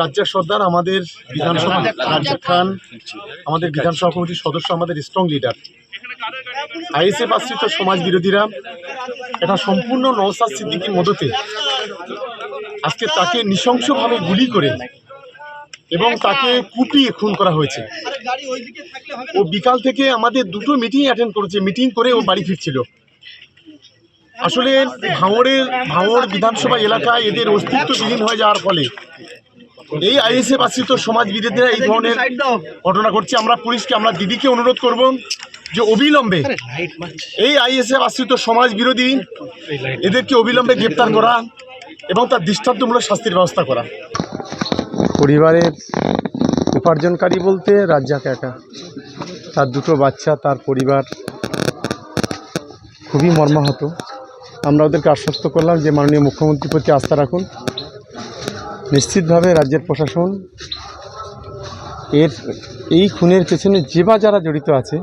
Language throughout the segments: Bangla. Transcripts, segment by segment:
রাজ্জাক সর্দার আমাদের বিধানসভা রাজ্জাক খান আমাদের বিধানসভা কমিটির সদস্য আমাদের স্ট্রং লিডার আইএসএফ আশ্রিত সমাজ বিরোধীরা এটা সম্পূর্ণ নওসাদ সিদ্দিকির মদতে আজকে তাকে নৃশংসভাবে গুলি করে এবং তাকে কুপিয়ে খুন করা হয়েছে। ও বিকাল থেকে আমাদের দুটো মিটিং অ্যাটেন্ড করেছে মিটিং করে ও বাড়ি ফিরছিল। আসলে ভাঙড়ের ভাঙড় বিধানসভা এলাকায় এদের অস্তিত্ব বিলীন হয়ে যাওয়ার ফলে এই আইএসএ আশ্রিত সমাজ বিরোধীরা এই ধরনের ঘটনা ঘটছে। আমরা পুলিশকে, আমরা দিদিকে অনুরোধ করব যে অবিলম্বে এই আইএসএফ আশ্রিত সমাজ বিরোধী এদেরকে অবিলম্বে গ্রেপ্তার করা এবং তার দৃষ্টান্তমূলক শাস্তির ব্যবস্থা করা। পরিবারের উপার্জনকারী বলতে রাজ্জাক একা। তার দুটো বাচ্চা, তার পরিবার খুবই মর্মাহত। আমরা ওদেরকে আশ্বস্ত করলাম যে মাননীয় মুখ্যমন্ত্রীর প্রতি আস্থা রাখুন। নিশ্চিতভাবে রাজ্যের প্রশাসন এর এই খুনের পেছনে যে বা যারা জড়িত আছে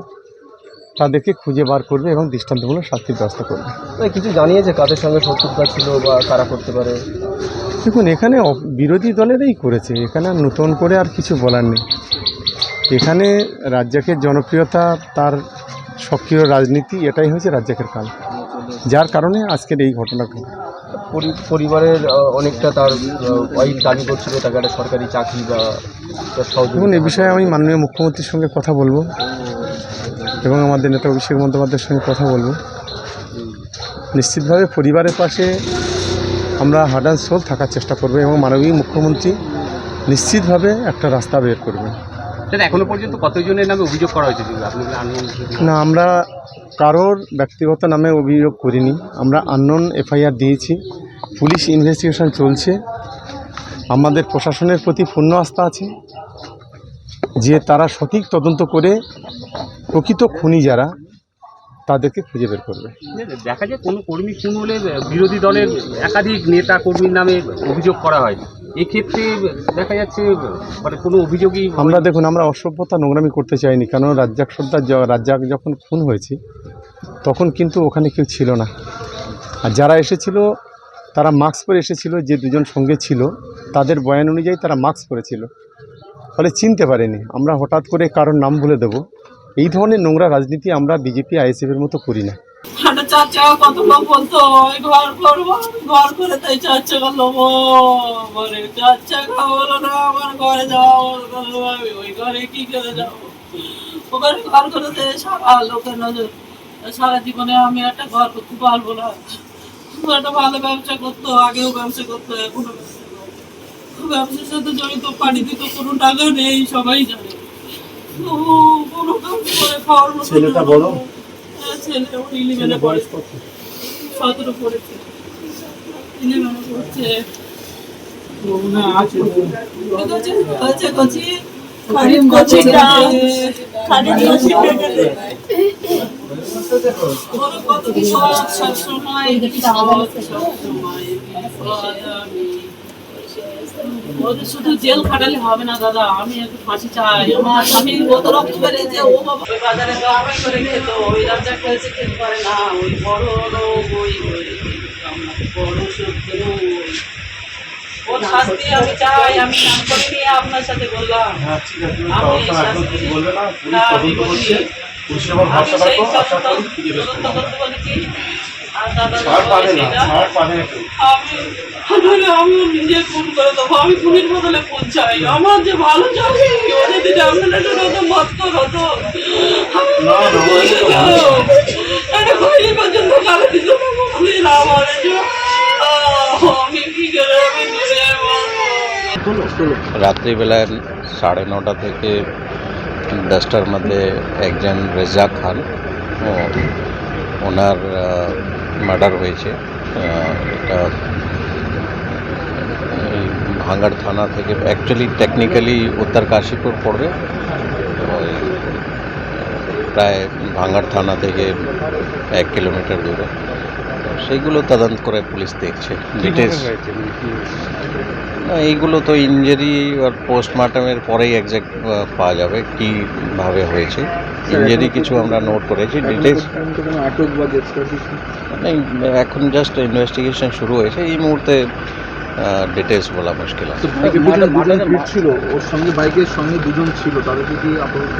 তাদেরকে খুঁজে বার করবে এবং দৃষ্টান্তমূলক শাস্তির ব্যবস্থা করবে। কিছু জানিয়েছে কাদের সঙ্গে শত্রুতা ছিল বা কারা করতে পারে? দেখুন এখানে বিরোধী দলেরই করেছে এখানে আর নতুন করে আর কিছু বলার নেই। এখানে রাজ্জাকের জনপ্রিয়তা তার সক্রিয় রাজনীতি এটাই হয়েছে রাজ্জাকের কাল। যার কারণে আজকের এই ঘটনা ঘটে। পরিবারের অনেকটা তার ওয়াইফ দাবি করছিল তাকে একটা সরকারি চাকরি বা দেখুন এ বিষয়ে আমি মাননীয় মুখ্যমন্ত্রীর সঙ্গে কথা বলব এবং আমাদের নেতা অভিষেক বন্দ্যোপাধ্যায়ের সঙ্গে কথা বলব। নিশ্চিতভাবে পরিবারের পাশে আমরা হার্ড অ্যান্ড সোল থাকার চেষ্টা করব এবং মাননীয় মুখ্যমন্ত্রী নিশ্চিতভাবে একটা রাস্তা বের করবেন। স্যার এখনও পর্যন্ত কতজনের নামে অভিযোগ করা হয়েছে? না আমরা কারোর ব্যক্তিগত নামে অভিযোগ করিনি। আমরা আননোন এফআইআর দিয়েছি। পুলিশ ইনভেস্টিগেশন চলছে। আমাদের প্রশাসনের প্রতি পূর্ণ আস্থা আছে যে তারা সঠিক তদন্ত করে প্রকৃত খুনি যারা তাদেরকে খুঁজে বের করবে। দেখা যায় কোনো কর্মী খুন হলে বিরোধী দলের একাধিক নেতা কর্মীর নামে অভিযোগ করা হয়। এক্ষেত্রে দেখা যাচ্ছে মানে কোনো অভিযোগই আমরা দেখুন আমরা অসভ্যতা নোংরামি করতে চাইনি কারণ রাজ্জাক সর্দার রাজ্জাক যখন খুন হয়েছে তখন কিন্তু ওখানে কেউ ছিল না। আর যারা এসেছিল তারা মাস্ক পরে এসেছিল যে দুজন সঙ্গে ছিল তাদের বয়ান অনুযায়ী তারা মাস্ক পরেছিল। ফলে চিনতে পারেনি। আমরা হঠাৎ করে কারোর নাম বলে দেব। এই ধরনের নোংরা রাজনীতি আমরা বিজেপি আইএসএফের মতো করি না। চাকা কত লোক বলতো ঘর করব ঘর করে তাই চার চাকা লোবো বলে চার চাকা বলো না আমার ঘরে যাওয়া বলল আমি ওই ঘরে কি করে যাব? ওখানে ঘর করে দেয় সারা লোকের নজর। সারা জীবনে আমি একটা ঘর করতে পারব না। একটা ভালো ব্যবসা করতো আগেও ব্যবসা করতো এখনও ব্যবসা ব্যবসার সাথে জড়িত পানি দিত কোনো টাকা নেই সবাই জানে। ও কোনো কাজ করে খাওয়ার মতো ছেলেটা বলো। ছেলে ও ইলেভেনে পড়ে সতেরো পড়েছে। ইলেভেনে পড়ছে। কচি কচি খারিদ কচিটা খারিদ কচিটা কত বিপদ সবসময় সবসময়। ওদের শুধু জেল খাটালে হবে না দাদা আমি একটু ফাঁসি চাই। আমার স্বামী কত রক্ত বেরিয়েছে ও বাবা বাজারে করে খেত ওই রাজা খেয়েছে খেতে পারে না ওই বড় রোগ ওই ওই বড় শত্রু ওই। ওর শাস্তি আমি চাই আমি নাম করে নিয়ে আপনার সাথে বললাম। আমি শাস্তি না আমি বলি আমি সেই সব তদন্ত করতে বলেছি নিজে করে দেবো আমি বদলে চাই। আমার যে ভালো চাকরি যদি পর্যন্ত দিত আমি কি করে আমি নিজে রাত্রিবেলায় সাড়ে নটা থেকে দশটার মধ্যে একজন রেজা খান ও ওনার মার্ডার হয়েছে। এটা ভাঙ্গার থানা থেকে অ্যাকচুয়ালি টেকনিক্যালি উত্তর কাশীপুর পড়বে। প্রায় ভাঙ্গার থানা থেকে এক কিলোমিটার দূরে। সেইগুলো তদন্ত করে পুলিশ দেখছে ডিটেলস না এইগুলো তো ইঞ্জুরি আর পোস্টমর্টমের পরেই একজ্যাক্ট পাওয়া যাবে কীভাবে হয়েছে। ইঞ্জুরি কিছু আমরা নোট করেছি ডিটেলস মানে এখন জাস্ট ইনভেস্টিগেশন শুরু হয়েছে এই মুহূর্তে ডিটেলস বলা মুশকিল আছে। ছিল ওর সঙ্গে বাইকের সঙ্গে দুজন ছিল তাদেরকে কি আপাতত